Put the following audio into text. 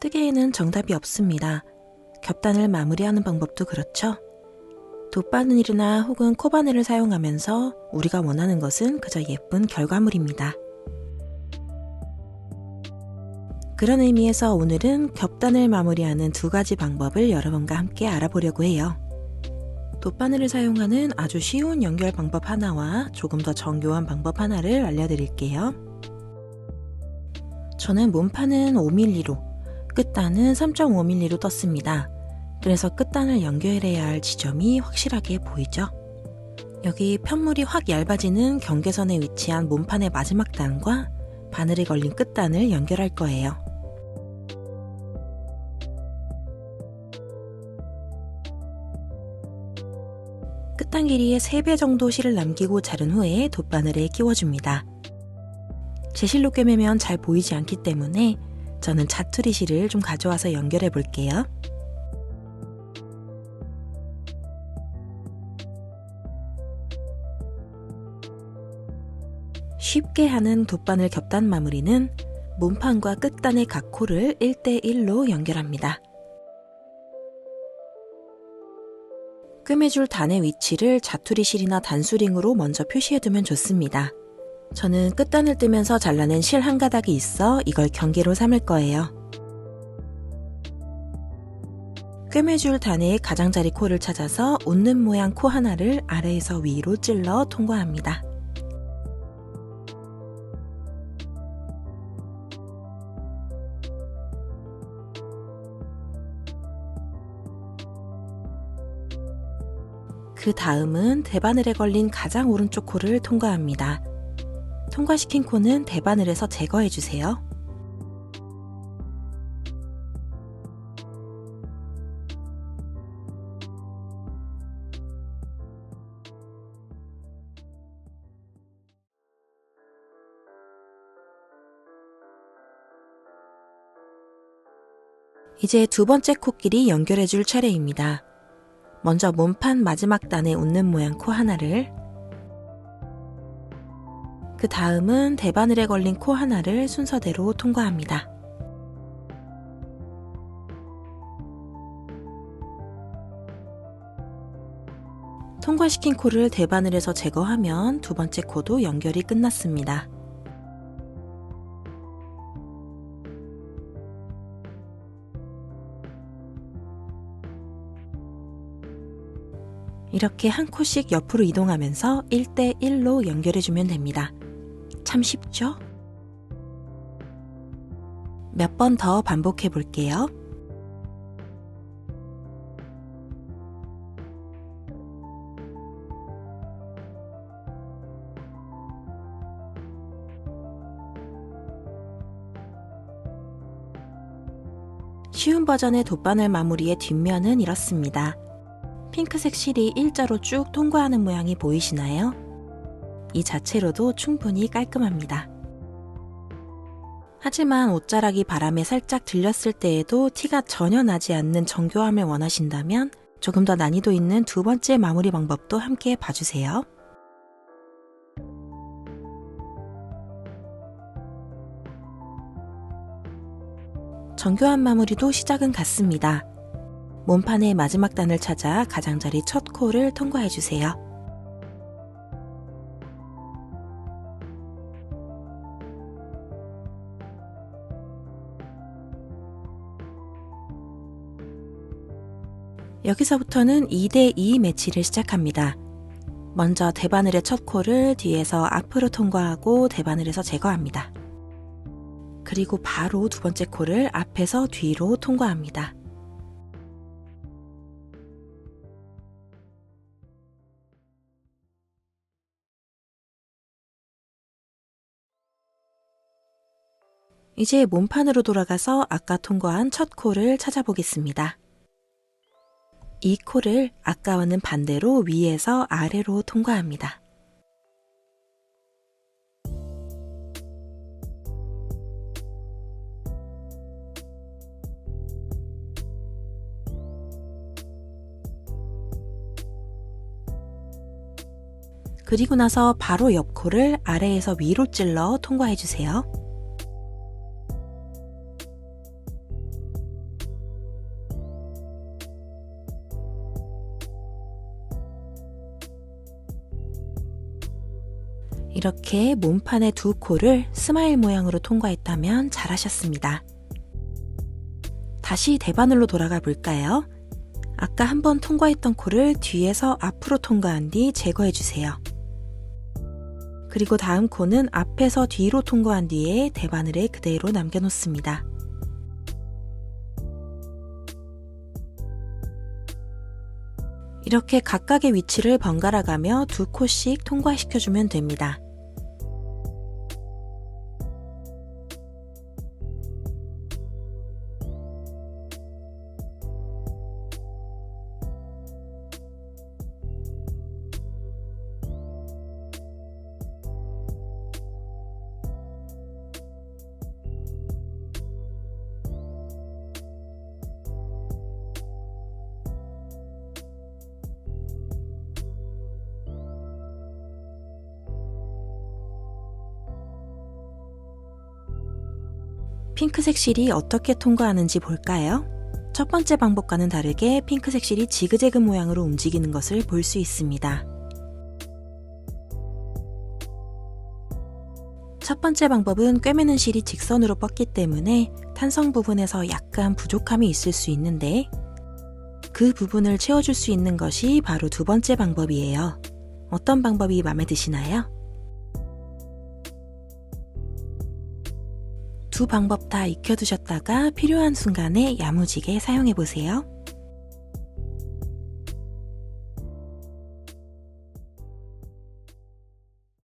뜨개에는 정답이 없습니다. 겹단을 마무리하는 방법도 그렇죠. 돗바늘이나 혹은 코바늘을 사용하면서 우리가 원하는 것은 그저 예쁜 결과물입니다. 그런 의미에서 오늘은 겹단을 마무리하는 두 가지 방법을 여러분과 함께 알아보려고 해요. 돗바늘을 사용하는 아주 쉬운 연결 방법 하나와 조금 더 정교한 방법 하나를 알려드릴게요. 저는 몸판은 5mm로, 끝단은 3.5mm로 떴습니다. 그래서 끝단을 연결해야 할 지점이 확실하게 보이죠? 여기 편물이 확 얇아지는 경계선에 위치한 몸판의 마지막 단과 바늘에 걸린 끝단을 연결할 거예요. 끝단 길이의 3배 정도 실을 남기고 자른 후에 돗바늘에 끼워줍니다. 제 실로 꿰매면 잘 보이지 않기 때문에 저는 자투리 실을 좀 가져와서 연결해 볼게요. 쉽게 하는 돗바늘 겹단 마무리는 몸판과 끝단의 각 코를 1대1로 연결합니다. 꿰매줄 단의 위치를 자투리 실이나 단수링으로 먼저 표시해두면 좋습니다. 저는 끝단을 뜨면서 잘라낸 실 한 가닥이 있어 이걸 경계로 삼을 거예요. 꿰매줄 단의 가장자리 코를 찾아서 웃는 모양 코 하나를 아래에서 위로 찔러 통과합니다. 그 다음은 대바늘에 걸린 가장 오른쪽 코를 통과합니다. 통과시킨 코는 대바늘에서 제거해 주세요. 이제 두 번째 코끼리 연결해 줄 차례입니다. 먼저 몸판 마지막 단에 웃는 모양 코 하나를 그 다음은 대바늘에 걸린 코 하나를 순서대로 통과합니다. 통과시킨 코를 대바늘에서 제거하면 두 번째 코도 연결이 끝났습니다. 이렇게 한 코씩 옆으로 이동하면서 1대1로 연결해주면 됩니다. 참 쉽죠? 몇 번 더 반복해 볼게요. 쉬운 버전의 돗바늘 마무리의 뒷면은 이렇습니다. 핑크색 실이 일자로 쭉 통과하는 모양이 보이시나요? 이 자체로도 충분히 깔끔합니다. 하지만 옷자락이 바람에 살짝 들렸을 때에도 티가 전혀 나지 않는 정교함을 원하신다면 조금 더 난이도 있는 두 번째 마무리 방법도 함께 봐주세요. 정교한 마무리도 시작은 같습니다. 몸판의 마지막 단을 찾아 가장자리 첫 코를 통과해 주세요. 여기서부터는 2대2 매치를 시작합니다. 먼저 대바늘의 첫 코를 뒤에서 앞으로 통과하고 대바늘에서 제거합니다. 그리고 바로 두 번째 코를 앞에서 뒤로 통과합니다. 이제 몸판으로 돌아가서 아까 통과한 첫 코를 찾아보겠습니다. 이 코를 아까와는 반대로 위에서 아래로 통과합니다. 그리고 나서 바로 옆 코를 아래에서 위로 찔러 통과해 주세요. 이렇게 몸판의 두 코를 스마일 모양으로 통과했다면 잘하셨습니다. 다시 대바늘로 돌아가 볼까요? 아까 한번 통과했던 코를 뒤에서 앞으로 통과한 뒤 제거해 주세요. 그리고 다음 코는 앞에서 뒤로 통과한 뒤에 대바늘에 그대로 남겨놓습니다. 이렇게 각각의 위치를 번갈아 가며 두 코씩 통과시켜주면 됩니다. 핑크색 실이 어떻게 통과하는지 볼까요? 첫 번째 방법과는 다르게 핑크색 실이 지그재그 모양으로 움직이는 것을 볼 수 있습니다. 첫 번째 방법은 꿰매는 실이 직선으로 뻗기 때문에 탄성 부분에서 약간 부족함이 있을 수 있는데 그 부분을 채워줄 수 있는 것이 바로 두 번째 방법이에요. 어떤 방법이 마음에 드시나요? 두 방법 다 익혀두셨다가 필요한 순간에 야무지게 사용해 보세요.